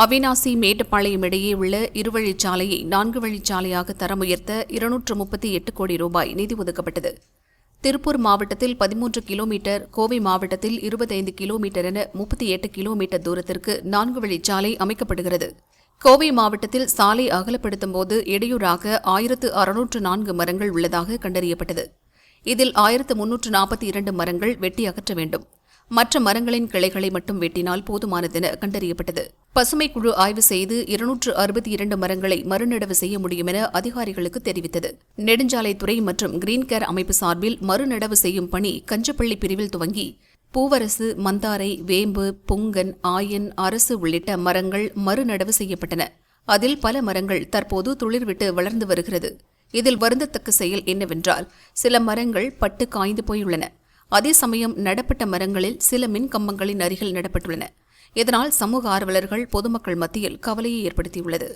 அவினாசி மேட்டுப்பாளையம் இடையே உள்ள இருவழிச்சாலையை நான்கு வழிச்சாலையாக தரம் உயர்த்த இருநூற்று முப்பத்தி எட்டு கோடி ரூபாய் நிதி ஒதுக்கப்பட்டது. திருப்பூர் மாவட்டத்தில் பதிமூன்று கிலோமீட்டர் கோவை மாவட்டத்தில் இருபத்தைந்து கிலோமீட்டர் என முப்பத்தி எட்டு கிலோமீட்டர் தூரத்திற்கு நான்கு வழிச்சாலை அமைக்கப்படுகிறது. கோவை மாவட்டத்தில் சாலை அகலப்படுத்தும் போது இடையூறாக ஆயிரத்து அறுநூற்று நான்கு மரங்கள் உள்ளதாக கண்டறியப்பட்டது. இதில் ஆயிரத்து முன்னூற்று நாற்பத்தி இரண்டு மரங்கள் வெட்டி அகற்ற வேண்டும். மற்ற மரங்களின் கிளைகளை மட்டும் வெட்டினால் போதுமானதென கண்டறியப்பட்டது. பசுமை குழு ஆய்வு செய்து இருநூற்று அறுபத்தி இரண்டு மரங்களை மறுநடவு செய்ய முடியும் என அதிகாரிகளுக்கு தெரிவித்தது. நெடுஞ்சாலைத்துறை மற்றும் கிரீன் கேர் அமைப்பு சார்பில் மறுநடவு செய்யும் பணி கஞ்சப்பள்ளி பிரிவில் துவங்கி பூவரசு மந்தாரை வேம்பு புங்கன் ஆயன் அரசு உள்ளிட்ட மரங்கள் மறுநடவு செய்யப்பட்டன. அதில் பல மரங்கள் தற்போது துளிர்விட்டு வளர்ந்து வருகிறது. இதில் வருந்தத்தக்க செயல் என்னவென்றால் சில மரங்கள் பட்டு காய்ந்து போயுள்ளன. அதே சமயம் நடப்பட்ட மரங்களில் சில மின் கம்பங்களின் அருகில் நடப்பட்டுள்ளன. இதனால் சமூக ஆர்வலர்கள் பொதுமக்கள் மத்தியில் கவலையை ஏற்படுத்தியுள்ளது.